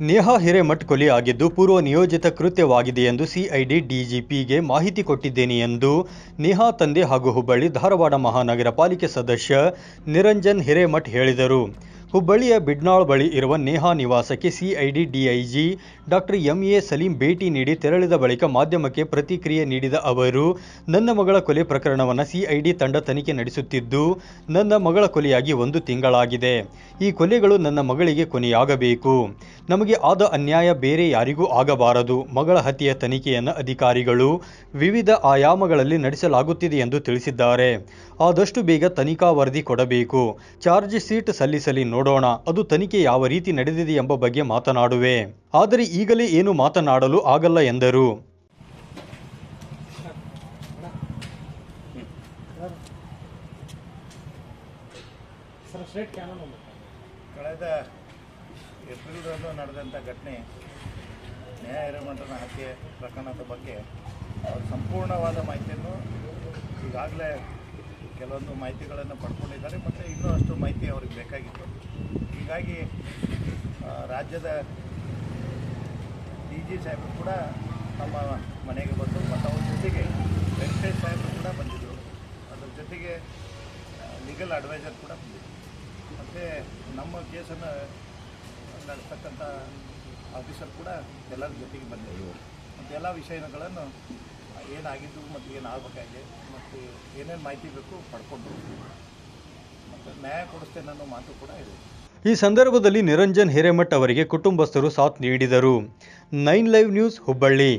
ನೇಹಾ ಹಿರೇಮಠ್ ಕೊಲೆ ಆಗಿದ್ದು ಪೂರ್ವ ನಿಯೋಜಿತ ಕೃತ್ಯವಾಗಿದೆ ಎಂದು ಸಿಐಡಿ ಡಿಜಿಪಿಗೆ ಮಾಹಿತಿ ಕೊಟ್ಟಿದ್ದೇನೆ ಎಂದು ನೇಹಾ ತಂದೆ ಹಾಗೂ ಹುಬ್ಬಳ್ಳಿ ಧಾರವಾಡ ಮಹಾನಗರ ಪಾಲಿಕೆ ಸದಸ್ಯ ನಿರಂಜನ್ ಹಿರೇಮಠ್ ಹೇಳಿದರು. ಹುಬ್ಬಳ್ಳಿಯ ಬಿಡ್ನಾಳ್ ಬಳಿ ಇರುವ ನೇಹಾ ನಿವಾಸಕ್ಕೆ CID DIG doctor M A Saleem ಭೇಟಿ ನೀಡಿ ತೆರಳಿದ ಬಳಿಕ ಮಾಧ್ಯಮಕ್ಕೆ ಪ್ರತಿಕ್ರಿಯೆ ನೀಡಿದ ಅವರು, ನನ್ನ ಮಗಳ ಕೊಲೆ ಪ್ರಕರಣವನ್ನು ಸಿಐಡಿ ತಂಡ ತನಿಖೆ ನಡೆಸುತ್ತಿದ್ದು, ನನ್ನ ಮಗಳ ಕೊಲೆಯಾಗಿ ಒಂದು ತಿಂಗಳಾಗಿದೆ. ಈ ಕೊಲೆಗಳು ನನ್ನ ಮಗಳಿಗೆ ಕೊನೆಯಾಗಬೇಕು. ನಮಗೆ ಆದ ಅನ್ಯಾಯ ಬೇರೆ ಯಾರಿಗೂ ಆಗಬಾರದು ಮಗಳ ಹತ್ಯೆಯ ತನಿಖೆಯನ್ನು ಅಧಿಕಾರಿಗಳು ವಿವಿಧ ಆಯಾಮಗಳಲ್ಲಿ ನಡೆಸಲಾಗುತ್ತಿದೆ ಎಂದು ತಿಳಿಸಿದ್ದಾರೆ ಆದಷ್ಟು ಬೇಗ ತನಿಖಾ ವರದಿ ಕೊಡಬೇಕು ಚಾರ್ಜ್ ಶೀಟ್ ಸಲ್ಲಿಸಲಿ ನೋಡೋಣ ಅದು ತನಿಖೆ ಯಾವ ರೀತಿ ನಡೆದಿದೆ ಎಂಬ ಬಗ್ಗೆ ಮಾತನಾಡುವೆ ಆದರೆ ಈಗಲೇ ಏನು ಮಾತನಾಡಲು ಆಗಲ್ಲ ಎಂದರು ಕಳೆದ ಏಪ್ರಿಲ್ರಂದು ನಡೆದಂಥ ಘಟನೆ, ನ್ಯಾಯ ಹಿರೇಮಠನ ಹತ್ಯೆ ಪ್ರಕರಣದ ಬಗ್ಗೆ ಅವ್ರ ಸಂಪೂರ್ಣವಾದ ಮಾಹಿತಿಯನ್ನು ಈಗಾಗಲೇ ಕೆಲವೊಂದು ಮಾಹಿತಿಗಳನ್ನು ಪಡ್ಕೊಂಡಿದ್ದಾರೆ, ಮತ್ತು ಇನ್ನೂ ಅಷ್ಟು ಮಾಹಿತಿ ಅವ್ರಿಗೆ ಬೇಕಾಗಿತ್ತು. ಹೀಗಾಗಿ ರಾಜ್ಯದ ಡಿ ಜಿ ಸಾಹೇಬರು ಕೂಡ ನಮ್ಮ ಮನೆಗೆ ಬಂದು, ಮತ್ತು ಅವ್ರ ಜೊತೆಗೆ ವೆಂಕಟೇಶ್ ಸಾಹೇಬರು ಕೂಡ ಬಂದಿದ್ದರು ಅದ್ರ ಜೊತೆಗೆ ಲೀಗಲ್ ಅಡ್ವೈಸರ್ ಕೂಡ ಬಂದಿದ್ದರು ಮತ್ತು ನಮ್ಮ ಕೇಸನ್ನು ನಡೆಸ್ತಕ್ಕಂಥ ಆಫೀಸರ್ ಕೂಡ ಎಲ್ಲರ ಜೊತೆಗೆ ಬಂದಿದ್ದರು ಮತ್ತು ಎಲ್ಲ ವಿಷಯಗಳನ್ನು ಏನಾಗಿದ್ದು ಮತ್ತು ಏನಾಗಬೇಕಾಗಿದೆ ಮತ್ತು ಏನೇನು ಮಾಹಿತಿ ಬೇಕು ಪಡ್ಕೊಂಡು. ಮತ್ತು ನ್ಯಾಯ ಕೊಡಿಸ್ತೇನೆ ಅನ್ನೋ ಮಾತು ಕೂಡ ಇದೆ. ಈ ಸಂದರ್ಭದಲ್ಲಿ ನಿರಂಜನ್ ಹಿರೇಮಠ್ ಅವರಿಗೆ ಕುಟುಂಬಸ್ಥರು ಸಾಥ್ ನೀಡಿದರು. Nine live news Hubballi.